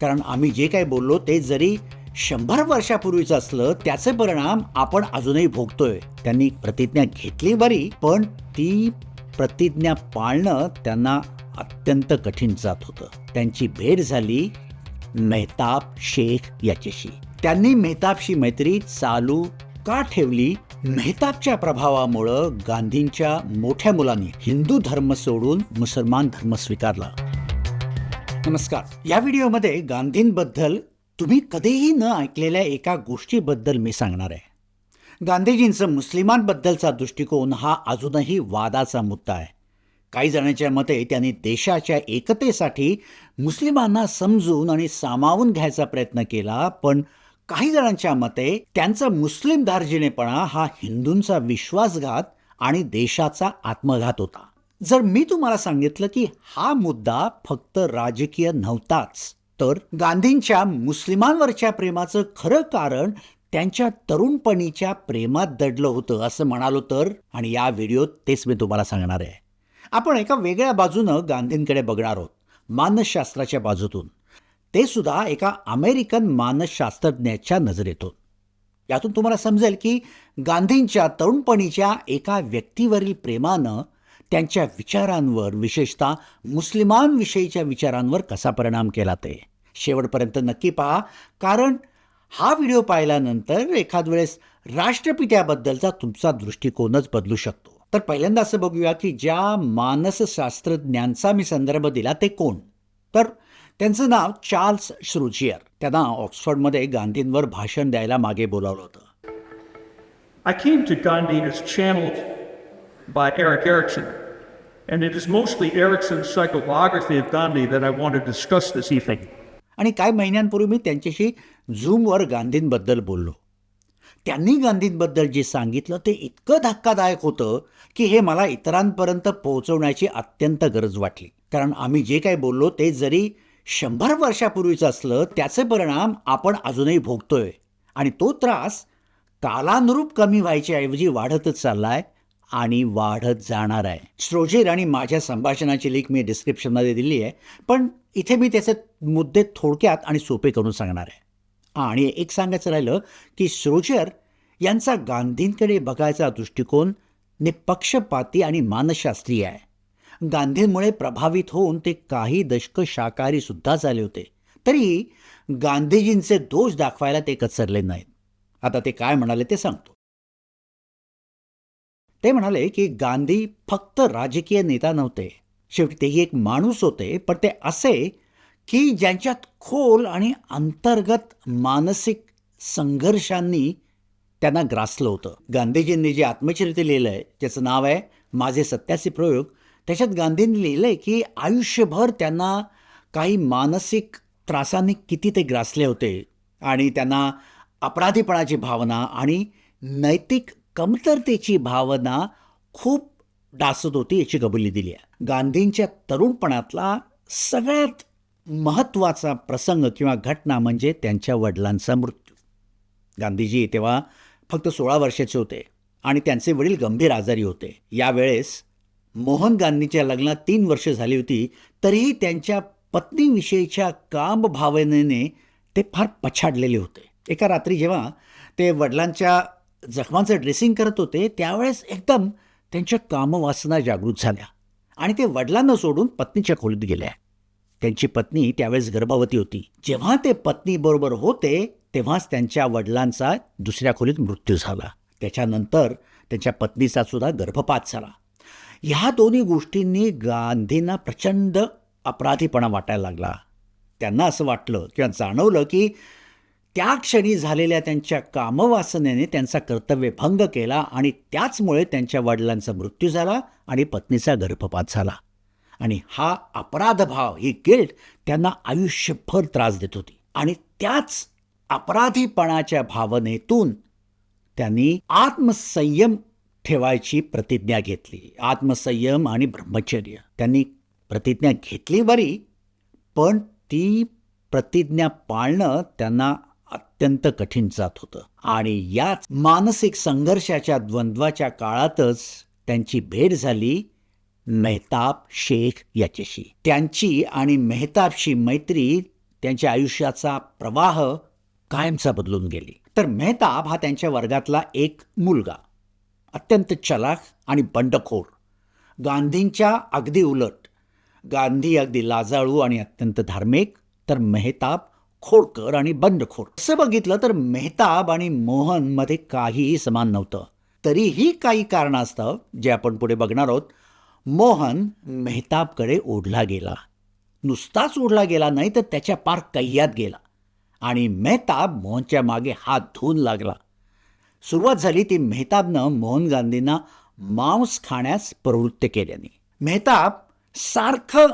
कारण आम्ही जे काही बोललो ते जरी शंभर वर्षापूर्वीचं असलं त्याचे परिणाम आपण अजूनही भोगतोय. त्यांनी प्रतिज्ञा घेतली बरी पण ती प्रतिज्ञा पाळणं त्यांना अत्यंत कठीण जात होतं. त्यांची भेट झाली मेहताब शेख याच्याशी. त्यांनी मेहताबशी मैत्री चालू का ठेवली? मेहताबच्या प्रभावामुळं गांधींच्या मोठ्या मुलांनी हिंदू धर्म सोडून मुसलमान धर्म स्वीकारला. नमस्कार. या व्हिडिओमध्ये गांधींबद्दल तुम्ही कधीही न ऐकलेल्या एका गोष्टीबद्दल मी सांगणार आहे. गांधीजींचं मुस्लिमांबद्दलचा दृष्टिकोन हा अजूनही वादाचा मुद्दा आहे. काही जणांच्या मते त्यांनी देशाच्या एकतेसाठी मुस्लिमांना समजून आणि सामावून घ्यायचा प्रयत्न केला पण काही जणांच्या मते त्यांचा मुस्लिम दार्जिनेपणा हा हिंदूंचा विश्वासघात आणि देशाचा आत्मघात होता. जर मी तुम्हाला सांगितलं की हा मुद्दा फक्त राजकीय नव्हताच तर गांधींच्या मुस्लिमांवरच्या प्रेमाचं खरं कारण त्यांच्या तरुणपणीच्या प्रेमात दडलं होतं असं म्हणालो तर आणि या व्हिडिओत तेच मी तुम्हाला सांगणार आहे. आपण एका वेगळ्या बाजूनं गांधींकडे बघणार आहोत मानसशास्त्राच्या बाजूतून. ते सुद्धा एका अमेरिकन मानसशास्त्रज्ञाच्या नजरेतून. यातून तुम्हाला समजेल की गांधींच्या तरुणपणीच्या एका व्यक्तीवरील प्रेमानं त्यांच्या विचारांवर विशेषतः मुस्लिमांविषयीच्या विचारांवर कसा परिणाम केला ते? शेवटपर्यंत नक्की पहा. कारण हा व्हिडिओ पाहिल्यानंतर एखाद वेळेस राष्ट्रपित्याबद्दलचा तुमचा दृष्टिकोनच बदलू शकतो. तर पहिल्यांदा असं बघूया की ज्या मानसशास्त्रज्ञांचा मी संदर्भ दिला ते कोण? तर त्यांचं नाव चार्ल्स श्रुजियर त्यांना ऑक्सफर्डमध्ये गांधींवर भाषण द्यायला मागे बोलावलं होतं. I came to Gandhi as channeled by Eric Erickson, and it is mostly Erickson's psychography of Gandhi that I want to discuss this evening. आणि काही महिन्यांपूर्वी मी त्यांच्याशी झूमवर गांधींबद्दल बोललो. त्यांनी गांधींबद्दल जे सांगितलं ते इतकं धक्कादायक होतं की हे मला इतरांपर्यंत पोहोचवण्याची अत्यंत गरज वाटली. कारण आम्ही जे काही बोललो ते जरी शंभर वर्षापूर्वीचं असलं त्याचे परिणाम आपण अजूनही भोगतोय. आणि तो त्रास कालानुरूप कमी व्हायच्याऐवजी वाढतच चालला आहे आणि वाढत जाणार आहे. स्ट्रोजेर आणि माझ्या संभाषणाची लिंक मी डिस्क्रिप्शनमध्ये दिली आहे. पण इथे मी त्याचे मुद्दे थोडक्यात आणि सोपे करून सांगणार आहे. आणि एक सांगायचं राहिलं की श्रोजर यांचा गांधींकडे बघायचा दृष्टिकोन निपक्षपाती आणि मानसशास्त्रीय आहे. गांधींमुळे प्रभावित होऊन ते काही दशकं शाकाहारी सुद्धा झाले होते. तरी गांधीजींचे दोष दाखवायला ते कचरले नाहीत. आता ते काय म्हणाले ते सांगतो. ते म्हणाले की गांधी फक्त राजकीय नेता नव्हते. शेवटी तेही एक माणूस होते पण ते असे की ज्यांच्यात खोल आणि अंतर्गत मानसिक संघर्षांनी त्यांना ग्रासलं होतं. गांधीजींनी जे आत्मचरित्र लिहिलं आहे ज्याचं नाव आहे माझे सत्याचे प्रयोग त्याच्यात गांधींनी लिहिलं आहे की आयुष्यभर त्यांना काही मानसिक त्रासांनी किती ते ग्रासले होते. आणि त्यांना अपराधीपणाची भावना आणि नैतिक कमतरतेची भावना खूप डासत होती याची कबुली दिली आहे. गांधींच्या तरुणपणातला सगळ्यात महत्त्वाचा प्रसंग किंवा घटना म्हणजे त्यांच्या वडिलांचा मृत्यू. गांधीजी तेव्हा फक्त सोळा वर्षाचे होते आणि त्यांचे वडील गंभीर आजारी होते. यावेळेस मोहन गांधीच्या लग्नात तीन वर्ष झाली होती तरीही त्यांच्या पत्नीविषयीच्या काम भावनेने ते फार पछाडलेले होते. एका रात्री जेव्हा ते वडिलांच्या जखमांचं ड्रेसिंग करत होते त्यावेळेस एकदम त्यांच्या कामवासना जागृत झाल्या आणि ते वडिलांना सोडून पत्नीच्या खोलीत गेल्या. त्यांची पत्नी त्यावेळेस गर्भवती होती. जेव्हा ते पत्नीबरोबर होते तेव्हाच त्यांच्या वडिलांचा दुसऱ्या खोलीत मृत्यू झाला. त्याच्यानंतर त्यांच्या पत्नीचा सुद्धा गर्भपात झाला. ह्या दोन्ही गोष्टींनी गांधींना प्रचंड अपराधीपणा वाटायला लागला. त्यांना असं वाटलं किंवा जाणवलं की त्या क्षणी झालेल्या त्यांच्या कामवासनेने त्यांचा कर्तव्यभंग केला आणि त्याचमुळे त्यांच्या वडिलांचा मृत्यू झाला आणि पत्नीचा गर्भपात झाला. आणि हा अपराधभाव ही गिल्ट त्यांना आयुष्यभर त्रास देत होती. आणि त्याच अपराधीपणाच्या भावनेतून त्यांनी आत्मसंयम ठेवायची प्रतिज्ञा घेतली. आत्मसंयम आणि ब्रह्मचर्य. त्यांनी प्रतिज्ञा घेतली बरी पण ती प्रतिज्ञा पाळणं त्यांना अत्यंत कठीण जात होतं. आणि याच मानसिक संघर्षाच्या द्वंद्वाच्या काळातच त्यांची भेट झाली मेहताब शेख याच्याशी. त्यांची आणि मेहताबशी मैत्री त्यांच्या आयुष्याचा प्रवाह कायमचा बदलून गेली. तर मेहताब हा त्यांच्या वर्गातला एक मुलगा. अत्यंत चलाख आणि बंडखोर. गांधींच्या अगदी उलट. गांधी अगदी लाजाळू आणि अत्यंत धार्मिक. तर मेहताब खोडकर आणि बंडखोर. असं बघितलं तर मेहताब आणि मोहनमध्ये काहीही समान नव्हतं. तरीही काही कारणास्तव जे आपण पुढे बघणार आहोत मोहन मेहताबकडे ओढला गेला. नुसताच ओढला गेला नाही तर त्याच्या पार कैयात गेला आणि मेहताब मोहनच्या मागे हात धुवून लागला. सुरुवात झाली ती मेहताबनं मोहन गांधींना मांस खाण्यास प्रवृत्त केल्याने. मेहताब सारखं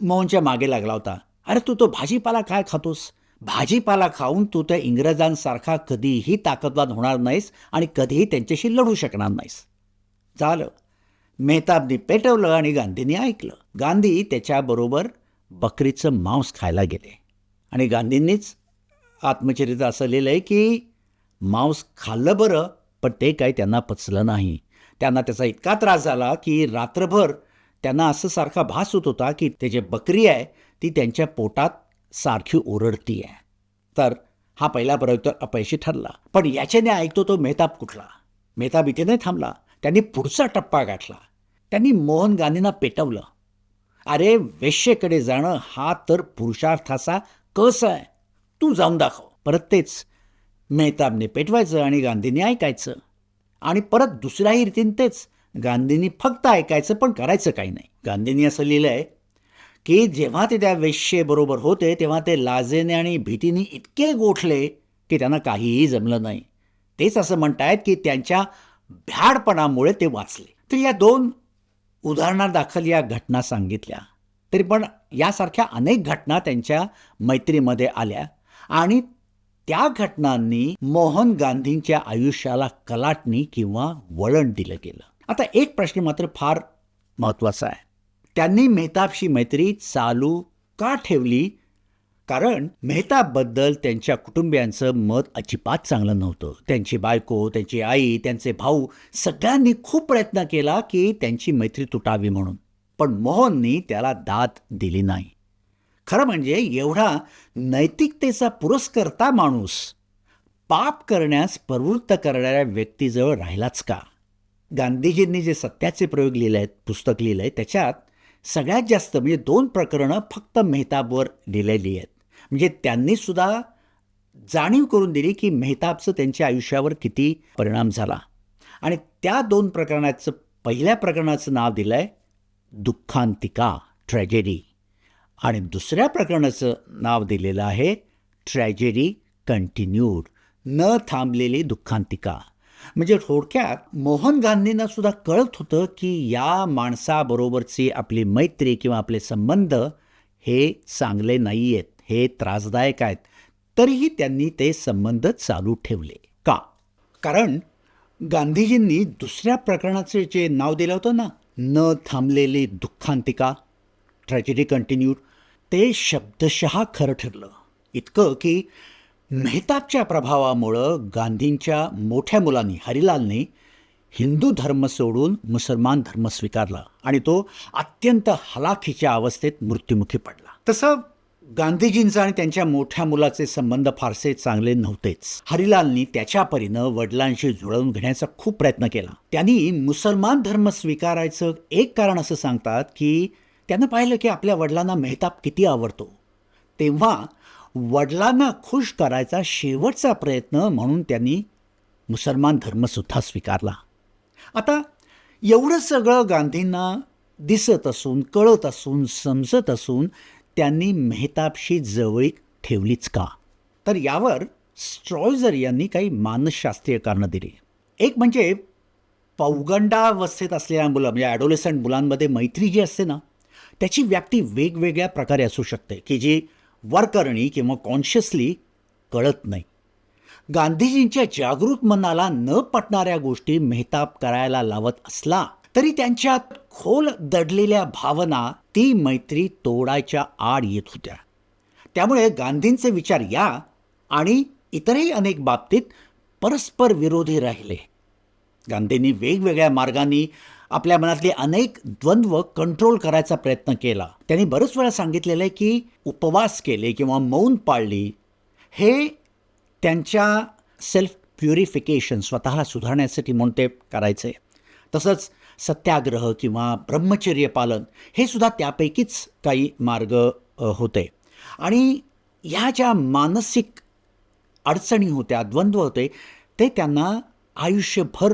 मोहनच्या मागे लागला होता. अरे तू तो भाजीपाला काय खातोस? भाजीपाला खाऊन तू त्या इंग्रजांसारखा कधीही ताकदवान होणार नाहीस आणि कधीही त्यांच्याशी लढू शकणार नाहीस. झालं. मेहताबनी पेटवलं आणि गांधींनी ऐकलं. गांधी त्याच्याबरोबर बकरीचं मांस खायला गेले. आणि गांधींनीच आत्मचरित्र असं लिहिलं आहे की मांस खाल्लं बरं पण ते काही त्यांना पचलं नाही. त्यांना त्याचा इतका त्रास झाला की रात्रभर त्यांना असं सारखा भास होत होता की ते जे बकरी आहे ती त्यांच्या पोटात सारखी ओरडती आहे तर हा पहिला प्रयोग तर अपयशी ठरला. पण याच्याने ऐकतो तो मेहताब कुठला? मेहताब इथे नाही थांबला. त्यांनी पुढचा टप्पा गाठला. त्यांनी मोहन गांधींना पेटवलं. अरे वेश्येकडे जाणं हा तर पुरुषार्थाचा कस आहे? तू जाऊन दाखव. परत तेच मेहताबने पेटवायचं आणि गांधींनी ऐकायचं. आणि परत दुसऱ्याही रीतीने तेच गांधींनी फक्त ऐकायचं पण करायचं काही नाही. गांधींनी असं लिहिलं आहे की जेव्हा ते त्या वेश्येबरोबर होते तेव्हा ते लाजेने आणि भीतीने इतके गोठले की त्यांना काहीही जमलं नाही. तेच असं म्हणतायत की त्यांच्या भ्याडपणामुळे ते वाचले. तर या दोन उदाहरणादाखल या घटना सांगितल्या. तरी पण यासारख्या अनेक घटना त्यांच्या मैत्रीमध्ये आल्या आणि त्या घटनांनी मोहन गांधींच्या आयुष्याला कलाटणी किंवा वळण दिलं गेलं. आता एक प्रश्न मात्र फार महत्त्वाचा आहे. त्यांनी मेहताबशी मैत्री चालू का ठेवली? कारण मेहताबबद्दल त्यांच्या कुटुंबियांचं मत अजिबात चांगलं नव्हतं. त्यांची बायको त्यांची आई त्यांचे भाऊ सगळ्यांनी खूप प्रयत्न केला की त्यांची मैत्री तुटावी म्हणून. पण मोहननी त्याला दाद दिली नाही. खरं म्हणजे एवढा नैतिकतेचा पुरस्कर्ता माणूस पाप करण्यास प्रवृत्त करणाऱ्या व्यक्तीजवळ राहिलाच का? गांधीजींनी जे सत्याचे प्रयोग लिहिले आहेत पुस्तक लिहिलं आहे त्याच्यात सगळ्यात जास्त म्हणजे दोन प्रकरणं फक्त मेहताबवर लिहिलेली आहेत. म्हणजे त्यांनीसुद्धा जाणीव करून दिली की मेहताबचं त्यांच्या आयुष्यावर किती परिणाम झाला. आणि त्या दोन प्रकरणाचं पहिल्या प्रकरणाचं नाव दिलं आहे दुःखांतिका ट्रॅजेडी आणि दुसऱ्या प्रकरणाचं नाव दिलेलं आहे ट्रॅजेडी कंटिन्यूड न थांबलेली दुःखांतिका. म्हणजे थोडक्यात मोहन गांधींना सुद्धा कळत होतं की या माणसाबरोबरची आपली मैत्री किंवा आपले संबंध हे चांगले नाही आहेत हे त्रासदायक आहेत. तरीही त्यांनी ते संबंध चालू ठेवले. का? कारण गांधीजींनी दुसऱ्या प्रकरणाचे जे नाव दिलं होतं ना न थांबलेली दुःखांतिका ट्रॅजेडी कंटिन्यूड ते शब्दशः खरं ठरलं. इतकं की मेहताबच्या प्रभावामुळं गांधींच्या मोठ्या मुलांनी हरिलालने हिंदू धर्म सोडून मुसलमान धर्म स्वीकारला आणि तो अत्यंत हलाखीच्या अवस्थेत मृत्युमुखी पडला. तसं गांधीजींचा आणि त्यांच्या मोठ्या मुलाचे संबंध फारसे चांगले नव्हतेच. हरिलालनी त्याच्या परीनं वडिलांशी जुळवून घेण्याचा खूप प्रयत्न केला. त्यांनी मुसलमान धर्म स्वीकारायचं एक कारण असं सांगतात की त्यानं पाहिलं की आपल्या वडिलांना मेहताब किती आवडतो. तेव्हा वडिलांना खुश करायचा शेवटचा प्रयत्न म्हणून त्यांनी मुसलमान धर्मसुद्धा स्वीकारला. आता एवढं सगळं गांधींना दिसत असून कळत असून समजत असून त्यांनी मेहताबशी जवळीक ठेवलीच का? तर यावर स्ट्रॉयझर यांनी काही मानसशास्त्रीय कारणं दिली. एक म्हणजे पौगंडावस्थेत असलेल्या मुलं म्हणजे ॲडोलेसंट मुलांमध्ये मैत्री जी असते ना त्याची व्याप्ती वेगवेगळ्या प्रकारे असू शकते की जी वरकरणी किंवा कॉन्शियसली कळत नाही. गांधीजींच्या जागृत मनाला न पटणाऱ्या गोष्टी मेहताब करायला लावत असला तरी त्यांच्यात खोल दडलेल्या भावना ती मैत्री तोडायच्या आड येत होत्या. त्यामुळे गांधींचे विचार या आणि इतरही अनेक बाबतीत परस्पर विरोधी राहिले. गांधींनी वेगवेगळ्या मार्गांनी आपल्या मनातले अनेक द्वंद्व कंट्रोल करायचा प्रयत्न केला. त्यांनी बरेच वेळा सांगितलेलं आहे की उपवास केले किंवा मौन पाळली हे त्यांच्या सेल्फ प्युरिफिकेशन स्वतःला सुधारण्यासाठी म्हणून ते करायचे. तसंच सत्याग्रह किंवा ब्रह्मचर्य पालन हे सुद्धा त्यापैकीच काही मार्ग होते. आणि ह्या ज्या मानसिक अडचणी होत्या द्वंद्व होते ते त्यांना आयुष्यभर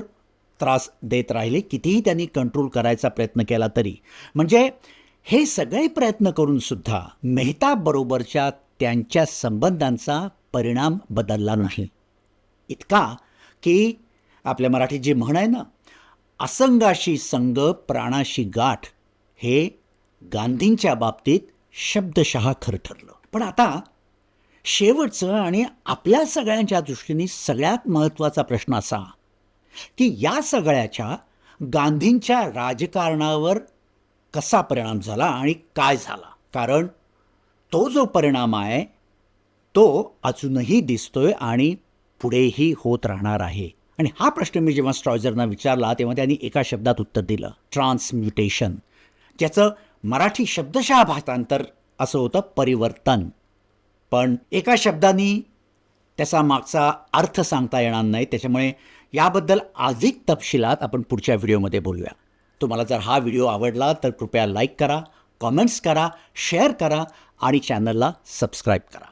त्रास देत राहिले कितीही त्यांनी कंट्रोल करायचा प्रयत्न केला तरी. म्हणजे हे सगळे प्रयत्न करूनसुद्धा मेहताबरोबरच्या त्यांच्या संबंधांचा परिणाम बदलला नाही. इतका की आपल्या मराठीत जी म्हण आहे ना असंगाशी संग प्राणाशी गाठ हे गांधींच्या बाबतीत शब्दशः खरं ठरलं. पण आता शेवटचं आणि आपल्या सगळ्यांच्या दृष्टीने सगळ्यात महत्त्वाचा प्रश्न असा की या सगळ्याच्या गांधींच्या राजकारणावर कसा परिणाम झाला आणि काय झाला? कारण तो जो परिणाम आहे तो अजूनही दिसतोय आणि पुढेही होत राहणार आहे. आणि हा प्रश्न मी जेव्हा स्ट्रॉयझरना विचारला तेव्हा त्यांनी एका शब्दात उत्तर दिलं ट्रान्सम्युटेशन. ज्याचं मराठी शब्दशः भाषांतर असं होतं परिवर्तन. पण एका शब्दाने त्याचा मागचा अर्थ सांगता येणार नाही त्याच्यामुळे याबद्दल अधिक तपशिलात आपण पुढच्या व्हिडिओमध्ये बोलूया. तुम्हाला जर हा व्हिडिओ आवडला तर कृपया लाईक करा कॉमेंट्स करा शेअर करा आणि चॅनलला सबस्क्राईब करा.